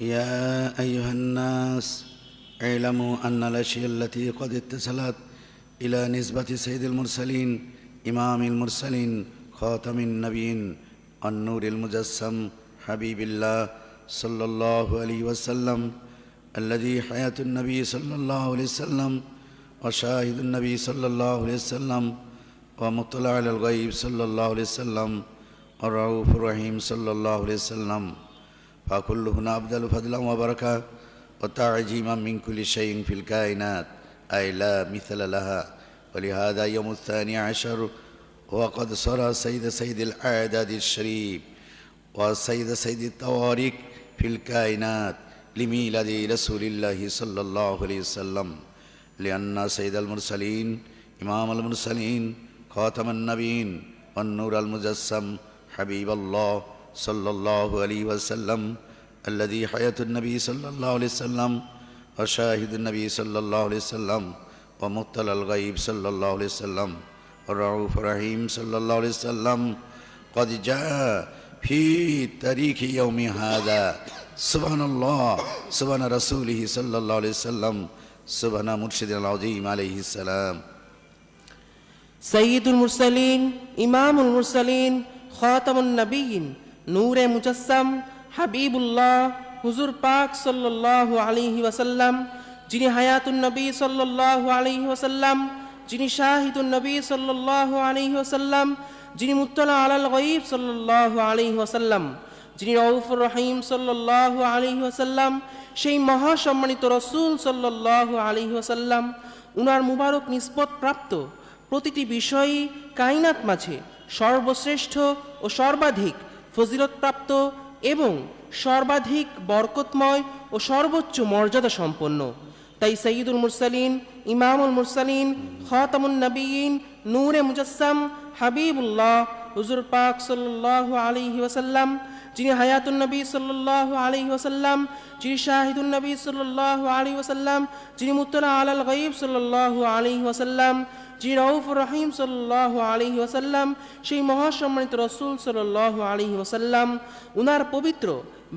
يا أيها الناس اعلموا أن الأشياء التي قد اتصلت إلى نسبة سيد المرسلين إمام المرسلين خاتم النبيين النور المجسم حبيب الله صلى الله عليه وسلم الذي حياة النبي صلى الله عليه وسلم وشاهد النبي صلى الله عليه وسلم ومطلع على الغيب صلى الله عليه وسلم الرؤوف الرحيم صلى الله عليه وسلم فكلهن أبدل فضلا وبركة وتعجيما من كل شيء في الكائنات أي لا مثل لها ولهذا يوم الثاني عشر وقد صار سيد سيد الأعداد الشريف وسيد سيد الطوارق في الكائنات لميلاد رسول الله صلى الله عليه وسلم لأن سيد المرسلين إمام المرسلين خاتم النبيين والنور المجسم حبيب الله صلى الله عليه وسلم الذي حياة النبي صلى الله عليه وسلم وشاهد النبي صلى الله عليه وسلم ومطلع الغيب صلى الله عليه وسلم الرعوف الرحيم صلى الله عليه وسلم. قد جاء في تاريخ يوم هذا. سبحان الله سبحان رسوله صلى الله عليه وسلم سبحان مرشد العظيم عليه السلام. سيد المرسلين إمام المرسلين خاتم النبيين নূরে মুজাসসাম হাবিবুল্লাহ হুজুর পাক সাল্লাল্লাহু আলাইহি ওয়াসাল্লাম, যিনি হায়াতুন নবী সাল্লাল্লাহু আলাইহি ওয়াসাল্লাম, যিনি শাহিদুন নবী সাল্লাল্লাহু আলাইহি ওয়াসাল্লাম, যিনি মুত্তালা আলাল গায়ব সাল্লাল্লাহু আলাইহি ওয়াসাল্লাম, যিনি রউফুর রহিম সাল্লাল্লাহু আলাইহি ওয়াসাল্লাম, সেই মহাসম্মানিত রসূল সাল্লাল্লাহু আলাইহি ওয়াসাল্লাম, উনার মুবারক নিসবত প্রাপ্ত প্রতিটি বিষয়ই কাইনাত মাঝে সর্বশ্রেষ্ঠ ও সর্বাধিক ফজিলতপ্রাপ্ত এবং সর্বাধিক বরকতময় ও সর্বোচ্চ মর্যাদা সম্পন্ন। তাই সঈদুল মুরসালিন, ইমামুল মুরসালিন, খাতামুন নবীন, নূরে মুজাসসাম, হাবিবুল্লাহ, হুজুর পাক সাল্লাল্লাহু আলাইহি ওয়াসাল্লাম, যিনি হায়াতুন নবী সাল্লাল্লাহু আলাইহি ওয়াসাল্লাম, যিনি শাহিদুন নবী সাল্লাল্লাহু আলাইহি ওয়াসাল্লাম, যিনি মুত্তালা আলাল গায়ব সাল্লাল্লাহু আলাইহি ওয়াসাল্লাম যিনি রউফ রহিম সাল্লাল্লাহু আলী ওয়াসাল্লাম, সেই মহাসম্মানিত রসুল সাল্লাল্লাহু আলী ওয়াসাল্লাম, উনার পবিত্র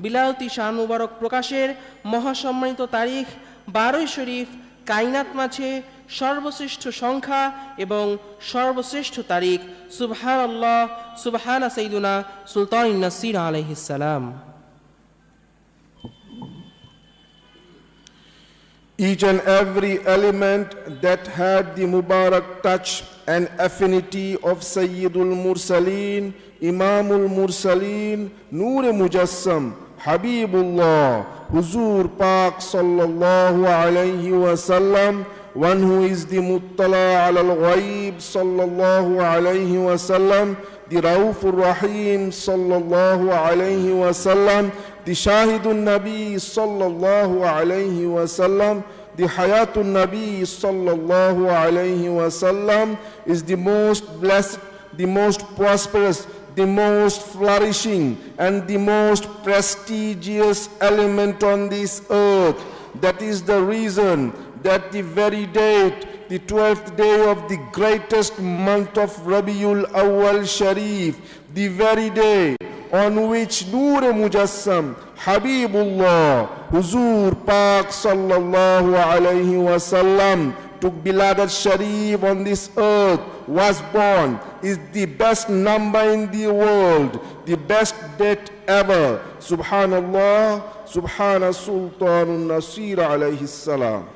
বিলায়তি শাহ মুবারক প্রকাশের মহাসম্মানিত তারিখ বারোই শরীফ কাইনাত মাঝে সর্বশ্রেষ্ঠ সংখ্যা এবং সর্বশ্রেষ্ঠ তারিখ সুবহান আল্লাহ সুবহানা সৈদুনা সুলতান নাসির আলহিসাল্লাম Each and every element that had the Mubarak touch and affinity of Sayyidul Mursaleen, Imamul Mursaleen, Noor Mujassam, Habibullah, Huzur Pak Sallallahu Alaihi Wasallam, one who is the Muttala al Ghaib Sallallahu Alaihi Wasallam, the Raufur Rahim Sallallahu Alaihi Wasallam, the Shahidun Nabi sallallahu alayhi wasallam, the Hayatun Nabi sallallahu alayhi wasallam is the most blessed, the most prosperous, the most flourishing, and the most prestigious element on this earth. That is the reason that the very date, the 12th day of the greatest month of Rabiul Awal Sharif, the very day on which Noor Mujassam, Habibullah, Huzur Pak Sallallahu Alaihi Wasallam took Bilad Sharif on this earth, was born, is the best number in the world, the best date ever. Subhanallah, Subhana Sultanun Nasir alayhi salam.